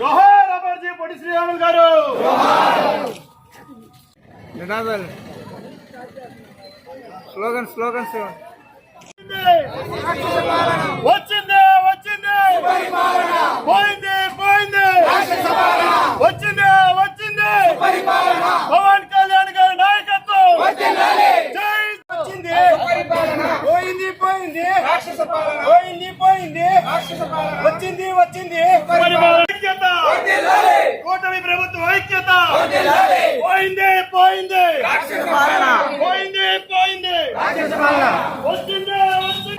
జోహార్ అమర్జీ పొడి శ్రీరాములు గారు. నినాదాలు. Slogan slogans. వచ్చింది వచ్చింది. పోయింది పోయింది. వచ్చింది వచ్చింది. పవన్ కళ్యాణ్ గారి నాయకత్వం. జై వచ్చింది. పోయింది పోయింది. పోయింది వచ్చింది వచ్చింది. ఐక్యత. కూటమి ప్రభుత్వం ఐక్యత. పోయింది పోయింది పోయింది వచ్చింది వచ్చింది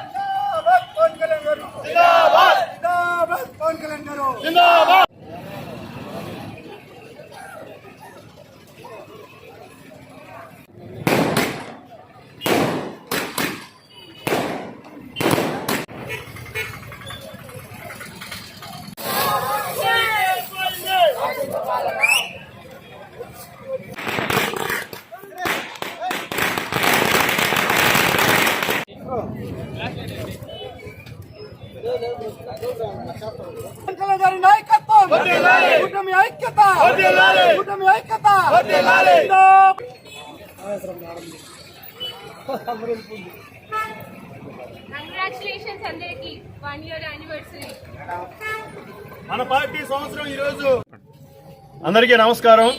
పవన్ కళ్యాణ్ గారు జిందాబాద్ జిందాబాద్ పవన్ కళ్యాణ్ గారు జిందాబాద్ పవన్ కళ్యాణ్ గారి నాయకత్వం వర్ధిల్లాలి. కూటమి ఐక్యత వర్ధిల్లాలి. కూటమి ఐక్యత వర్ధిల్లాలి. జిందాబాద్. కంగ్రాచులేషన్స్ అందరికి వన్ ఇయర్ యానివర్సరీ మన పార్టీ సంవత్సరం ఈరోజు అందరికీ నమస్కారం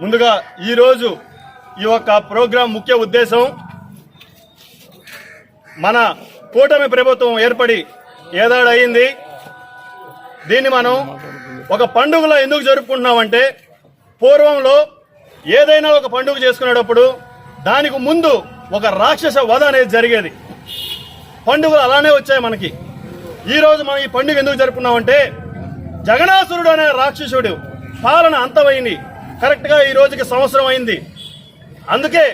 ముందుగా ఈరోజు ఈ యొక్క ప్రోగ్రాం ముఖ్య ఉద్దేశం మన కూటమి ప్రభుత్వం ఏర్పడి ఏదాడయింది? దీన్ని మనం ఒక పండుగలో ఎందుకు జరుపుకుంటున్నామంటే పూర్వంలో ఏదైనా ఒక పండుగ చేసుకునేటప్పుడు దానికి ముందు ఒక రాక్షస వధ అనేది జరిగేది. పండుగలు అలానే వచ్చాయి మనకి. ఈరోజు మనం ఈ పండుగ ఎందుకు జరుపుకున్నామంటే జగనాసురుడు అనే రాక్షసుడు పాలన అంతమైంది. కరెక్ట్గా ఈ రోజుకి సంవత్సరం అయింది. అందుకే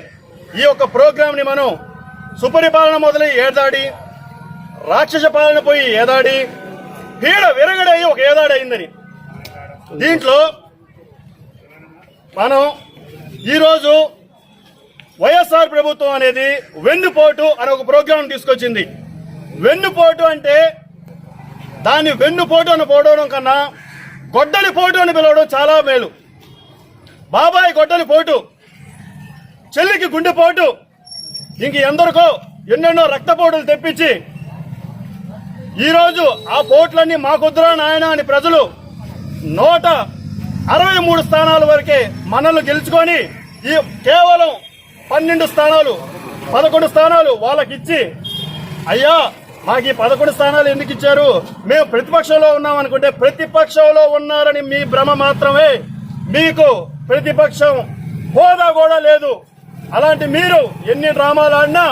ఈ యొక్క ప్రోగ్రాంని మనం సుపరిపాలన మొదలై ఏదాడి? రాక్షస పాలన పోయి ఏదాడి? పీడ విరగడయి ఒక ఏదాడి అయిందని. దీంట్లో మనం ఈరోజు వైఎస్ఆర్ ప్రభుత్వం అనేది వెన్నుపోటు అనే ఒక ప్రోగ్రాం తీసుకొచ్చింది. వెన్నుపోటు అంటే దాన్ని వెన్నుపోటు అని పోవడం కన్నా గొడ్డలి పోటు అని పిలవడం చాలా మేలు. బాబాయ్ గొడ్డలి పోటు చెల్లికి గుండెపోటు ఇంక ఎందరికో ఎన్నెన్నో రక్తపోటులు తెప్పించి ఈరోజు ఆ పోట్లన్నీ మాకొద్దురా నాయన అని ప్రజలు నూట అరవై మూడు స్థానాల వరకే మనల్ని గెలుచుకొని ఈ కేవలం పన్నెండు స్థానాలు పదకొండు స్థానాలు వాళ్ళకిచ్చి అయ్యా మాకు ఈ పదకొండు స్థానాలు ఎందుకు ఇచ్చారు? మేము ప్రతిపక్షంలో ఉన్నాం అనుకుంటే ప్రతిపక్షంలో ఉన్నారని మీ భ్రమ మాత్రమే. మీకు ప్రతిపక్షం హోదా కూడా లేదు. అలాంటి మీరు ఎన్ని డ్రామాలు ఆడినా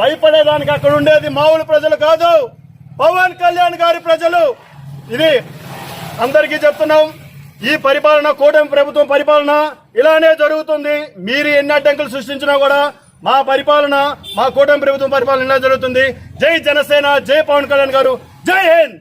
భయపడేదానికి అక్కడ ఉండేది మామూలు ప్రజలు కాదు. పవన్ కళ్యాణ్ గారి ప్రజలు. ఇది అందరికీ చెప్తున్నాం. ఈ పరిపాలన కూటమి ప్రభుత్వం పరిపాలన ఇలానే జరుగుతుంది. మీరు ఎన్ని అడ్డంకులు సృష్టించినా కూడా మా పరిపాలన మా కూటమి ప్రభుత్వం పరిపాలన ఇలా జరుగుతుంది. జై జనసేన జై పవన్ కళ్యాణ్ గారు. జై హింద్!